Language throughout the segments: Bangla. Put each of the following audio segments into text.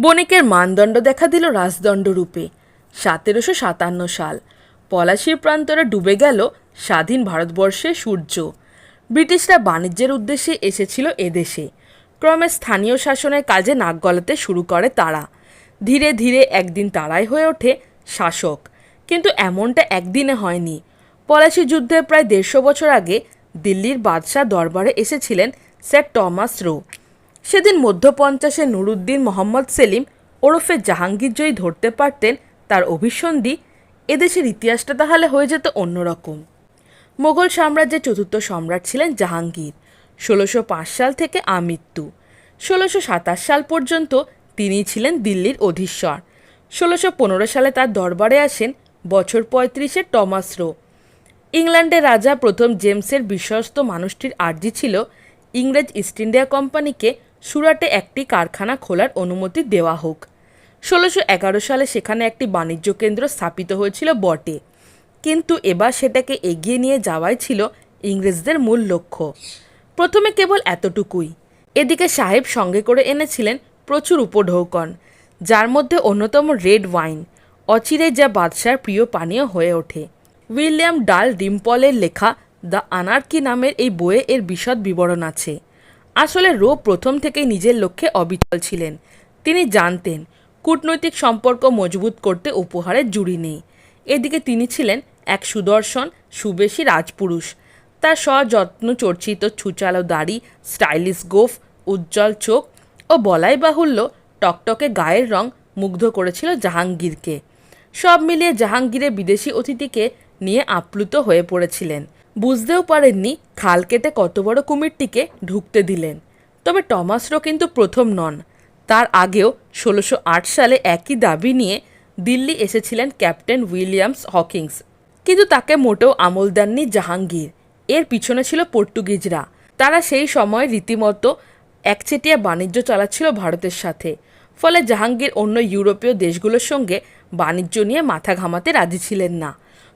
বণিকের মানদণ্ড দেখা দিল রাজদণ্ড রূপে। সতেরোশো সাতান্ন সাল, পলাশির প্রান্তরে ডুবে গেল স্বাধীন ভারতবর্ষের সূর্য। ব্রিটিশরা বাণিজ্যের উদ্দেশ্যে এসেছিল এদেশে। ক্রমে স্থানীয় শাসনের কাজে নাক গলাতে শুরু করে তারা। ধীরে ধীরে একদিন তারাই হয়ে ওঠে শাসক। কিন্তু এমনটা একদিনে হয়নি। পলাশি যুদ্ধের প্রায় দেড়শো বছর আগে দিল্লির বাদশাহ দরবারে এসেছিলেন স্যার টমাস রো। সেদিন মধ্য পঞ্চাশে নুরুদ্দিন মোহাম্মদ সেলিম ওরফে জাহাঙ্গীর জয়ী ধরতে পারতেন তার অভিসন্ধি, এদেশের ইতিহাসটা তাহলে হয়ে যেত অন্যরকম। মোগল সাম্রাজ্যের চতুর্থ সম্রাট ছিলেন জাহাঙ্গীর। ষোলোশো সাল থেকে আমৃত্যু। ষোলোশো সাল পর্যন্ত তিনি ছিলেন দিল্লির অধীশ্বর। ষোলোশো সালে তার দরবারে আসেন বছর পঁয়ত্রিশে টমাস রো। ইংল্যান্ডের রাজা প্রথম জেমসের বিশ্বস্ত মানুষটির আর্জি ছিল ইংরেজ ইস্ট ইন্ডিয়া কোম্পানিকে সুরাটে একটি কারখানা খোলার অনুমতি দেওয়া হোক। ষোলোশো এগারো সালে সেখানে একটি বাণিজ্য কেন্দ্র স্থাপিত হয়েছিল বটে। কিন্তু এবার সেটাকে এগিয়ে নিয়ে যাওয়াই ছিল ইংরেজদের মূল লক্ষ্য। প্রথমে কেবল এতটুকুই। এদিকে সাহেব সঙ্গে করে এনেছিলেন প্রচুর উপঢৌকন, যার মধ্যে অন্যতম রেড ওয়াইন, অচিরে যা বাদশার প্রিয় পানীয় হয়ে ওঠে। উইলিয়াম ডাল ডিম্পলের লেখা দ্য আনার্কি নামের এই বইয়ে এর বিশদ বিবরণ আছে। আসলে রো প্রথম থেকেই নিজের লক্ষ্যে অবিচল ছিলেন। তিনি জানতেন, কূটনৈতিক সম্পর্ক মজবুত করতে উপহারের জুড়ি নেই। এদিকে তিনি ছিলেন এক সুদর্শন, সুবেশী রাজপুরুষ। তার সযত্ন চর্চিত ছুচালো দাড়ি, স্টাইলিশ গোফ, উজ্জ্বল চোখ ও বলাই বাহুল্য টকটকে গায়ের রং মুগ্ধ করেছিল জাহাঙ্গীরকে। সব মিলিয়ে জাহাঙ্গীরের বিদেশি অতিথিকে নিয়ে আপ্লুত হয়ে পড়েছিলেন। বুঝতেও পারেননি খাল কেটে কত বড় কুমিরটিকে ঢুকতে দিলেন। তবে টমাসরো কিন্তু প্রথম নন। তার আগেও ষোলোশো সালে একই দাবি নিয়ে দিল্লি এসেছিলেন ক্যাপ্টেন উইলিয়ামস হকিংস। কিন্তু তাকে মোটেও আমল দেননি জাহাঙ্গীর। এর পিছনে ছিল পর্তুগিজরা। তারা সেই সময় রীতিমতো একচেটিয়া বাণিজ্য চালাচ্ছিল ভারতের সাথে। ফলে জাহাঙ্গীর অন্য ইউরোপীয় দেশগুলোর সঙ্গে বাণিজ্য নিয়ে মাথা ঘামাতে রাজি ছিলেন না।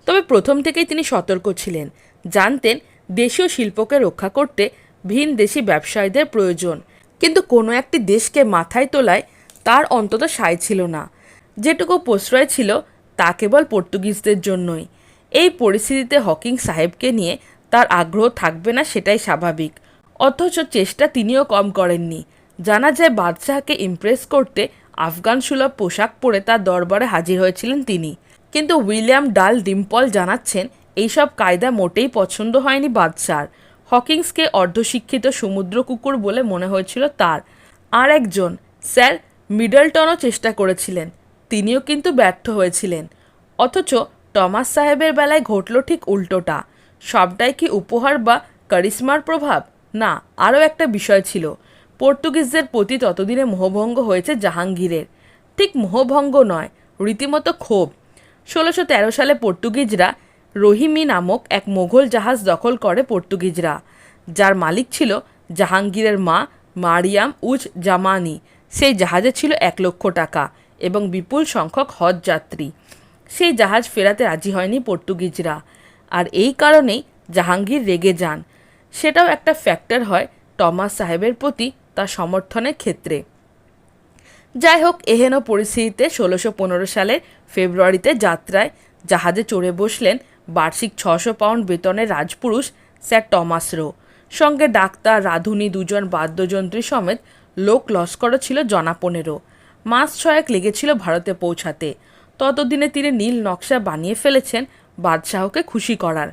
তবে প্রথম থেকেই তিনি সতর্ক ছিলেন। জানতেন দেশীয় শিল্পকে রক্ষা করতে ভিন দেশি ব্যবসায়ীদের প্রয়োজন। কিন্তু কোনো একটি দেশকে মাথায় তোলায় তার অন্তত সায় ছিল না। যেটুকু প্রশ্রয় ছিল, তা কেবল পর্তুগিজদের জন্যই। এই পরিস্থিতিতে হকিং সাহেবকে নিয়ে তার আগ্রহ থাকবে না সেটাই স্বাভাবিক। অথচ চেষ্টা তিনিও কম করেননি। জানা যায়, বাদশাহকে ইমপ্রেস করতে আফগান সুলভ পোশাক পরে তার দরবারে হাজির হয়েছিলেন তিনি। কিন্তু উইলিয়াম ডাল ডিম্পল জানাচ্ছেন, এইসব কায়দা মোটেই পছন্দ হয়নি বাদশার। হকিংসকে অর্ধশিক্ষিত সমুদ্র কুকুর বলে মনে হয়েছিল তার। আর একজন, স্যার মিডলটনও চেষ্টা করেছিলেন। তিনিও কিন্তু ব্যর্থ হয়েছিলেন। অথচ টমাস সাহেবের বেলায় ঘটল ঠিক উল্টোটা। সবটাই কি উপহার বা কারিশ্মার প্রভাব? না, আরও একটা বিষয় ছিল। পর্তুগিজদের প্রতি ততদিনে মোহভঙ্গ হয়েছে জাহাঙ্গীরের। ঠিক মোহভঙ্গ নয়, রীতিমতো ক্ষোভ। ষোলোশো তেরো সালে পর্তুগিজরা রহিমি নামক এক মোঘল জাহাজ দখল করে পর্তুগিজরা, যার মালিক ছিল জাহাঙ্গীরের মা মারিয়াম উজ জামানি। সেই জাহাজে ছিল এক লক্ষ টাকা এবং বিপুল সংখ্যক হজ যাত্রী। সেই জাহাজ ফেরাতে রাজি হয়নি পর্তুগিজরা। আর এই কারণেই জাহাঙ্গীর রেগে যান। সেটাও একটা ফ্যাক্টর হয় টমাস সাহেবের প্রতি তার সমর্থনের ক্ষেত্রে। যাই হোক এহেন পরিস্থিতিতে ষোলোশো পনেরো সালের ফেব্রুয়ারিতে যাত্রায় জাহাজে চড়ে বসলেন বার্ষিক ছশো পাউন্ড বেতনের রাজপুরুষ স্যার টমাস রো। সঙ্গে ডাক্তার, রাঁধুনি দুজন বাদ্যযন্ত্রী সমেত লোক লস্করও ছিল জনা পনেরো। মাস ছয়েক লেগেছিল ভারতে পৌঁছাতে। ততদিনে তিনি নীল নকশা বানিয়ে ফেলেছেন বাদশাহকে খুশি করার।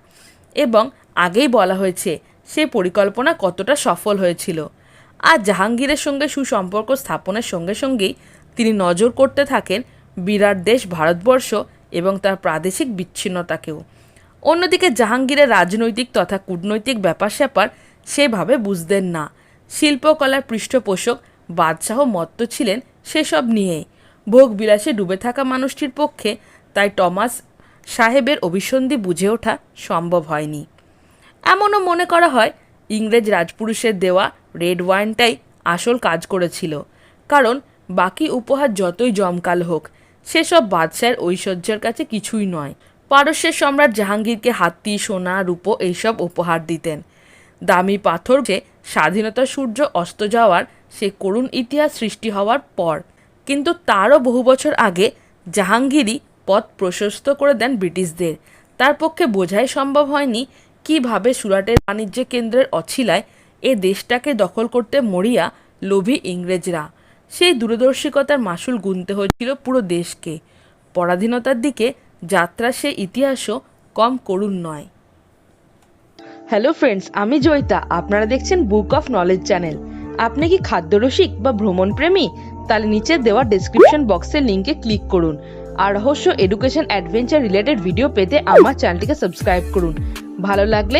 এবং আগেই বলা হয়েছে, সে পরিকল্পনা কতটা সফল হয়েছিল। আর জাহাঙ্গীরের সঙ্গে সুসম্পর্ক স্থাপনের সঙ্গে সঙ্গেই তিনি নজর করতে থাকেন বিরাট দেশ ভারতবর্ষ এবং তার প্রাদেশিক বিচ্ছিন্নতাকেও। অন্যদিকে জাহাঙ্গীরের রাজনৈতিক তথা কূটনৈতিক ব্যাপার স্যাপার সেভাবে বুঝতেন না। শিল্পকলার পৃষ্ঠপোষক, বাদশাহ মত্ত ছিলেন সেসব নিয়েই। ভোগ বিলাসে ডুবে থাকা মানুষটির পক্ষে তাই টমাস সাহেবের অভিসন্ধি বুঝে ওঠা সম্ভব হয়নি। এমনও মনে করা হয়, ইংরেজ রাজপুরুষের দেওয়া রেড ওয়াইনটাই আসল কাজ করেছিল। কারণ বাকি উপহার যতই জমকাল হোক, সেসব বাদশাহের ঐশ্বর্যের কাছে কিছুই নয়। পারস্যের সম্রাট জাহাঙ্গীরকে হাতি, সোনা, রূপো এইসব উপহার দিতেন। দামি পাথর যে স্বাধীনতা সূর্য অস্ত যাওয়ার, সে করুণ ইতিহাস সৃষ্টি হওয়ার পর। কিন্তু তারও বহু বছর আগে জাহাঙ্গীরই পথ প্রশস্ত করে দেন ব্রিটিশদের। তার পক্ষে বোঝাই সম্ভব হয়নি কীভাবে সুরাটের বাণিজ্য কেন্দ্রের অছিলায় এ দেশটাকে দখল করতে মরিয়া লোভী ইংরেজরা। সেই দূরদর্শিকতার মাসুল গুনতে হয়েছিল পুরো দেশকে। পরাধীনতার দিকে যাত্রা সে ইতিহাসও কম করুণ নয়। হ্যালো ফ্রেন্ডস আমি জয়িতা। আপনারা দেখছেন বুক অফ নলেজ চ্যানেল আপনি কি খাদ্যরসিক বা ভ্রমণ প্রেমী তাহলে নিচে দেওয়া ডেসক্রিপশন বক্সের লিঙ্কে ক্লিক করুন। আর রহস্য এডুকেশন অ্যাডভেঞ্চার রিলেটেড ভিডিও পেতে আমার চ্যানেলটিকে সাবস্ক্রাইব করুন। ভালো লাগলে